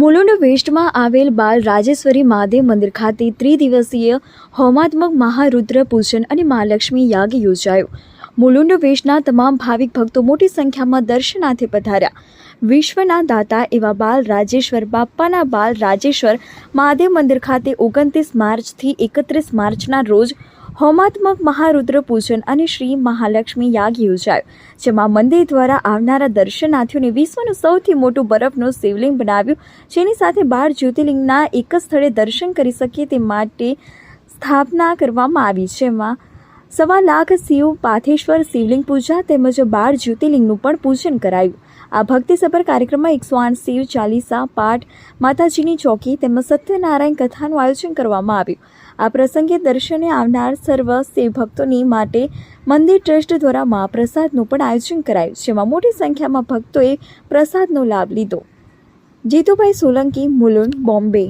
મુલુંડ વેસ્ટમાં આવેલ બાલ રાજેશ્વરી મહાદેવ મંદિર ખાતે ત્રિદિવસીય હોમાત્મક મહારુદ્ર પૂજન અને મહાલક્ષ્મી યાગ યોજાયો. મુલુંડ વેશના તમામ ભાવિક ભક્તો મોટી સંખ્યામાં દર્શનાર્થે પધાર્યા. વિશ્વના દાતા એવા બાલ રાજેશ્વર, બાપ્પાના બાલ રાજેશ્વર મહાદેવ મંદિર ખાતે ઓગણત્રીસ માર્ચથી એકત્રીસ માર્ચના રોજ હોમાત્મક મહારુદ્ર પૂજન અને શ્રી મહાલક્ષ્મી યાગ યોજાયો, જેમાં મંદિર દ્વારા આવનારા દર્શનાર્થીઓને વિશ્વનું સૌથી મોટું બરફનું શિવલિંગ બનાવ્યું, જેની સાથે બાર જ્યોતિર્લિંગના એક જ સ્થળે દર્શન કરી શકીએ તે માટે સ્થાપના કરવામાં આવી, જેમાં સવા લાખ શિવ પાથેશ્વર શિવલિંગ પૂજા તેમજ બાર જ્યોતિર્લિંગનું પણ પૂજન કરાયું. આ ભક્તિસભર કાર્યક્રમમાં એકસો આઠ શિવ, ચાલીસા, પાઠ, માતાજીની ચોકી તેમજ સત્યનારાયણ કથાનું આયોજન કરવામાં આવ્યું. આ પ્રસંગે દર્શને આવનાર સર્વ શિવ ભક્તોની માટે મંદિર ટ્રસ્ટ દ્વારા મહાપ્રસાદનું પણ આયોજન કરાયું, જેમાં મોટી સંખ્યામાં ભક્તોએ પ્રસાદનો લાભ લીધો. જીતુભાઈ સોલંકી, મુલુંડ, બોમ્બે.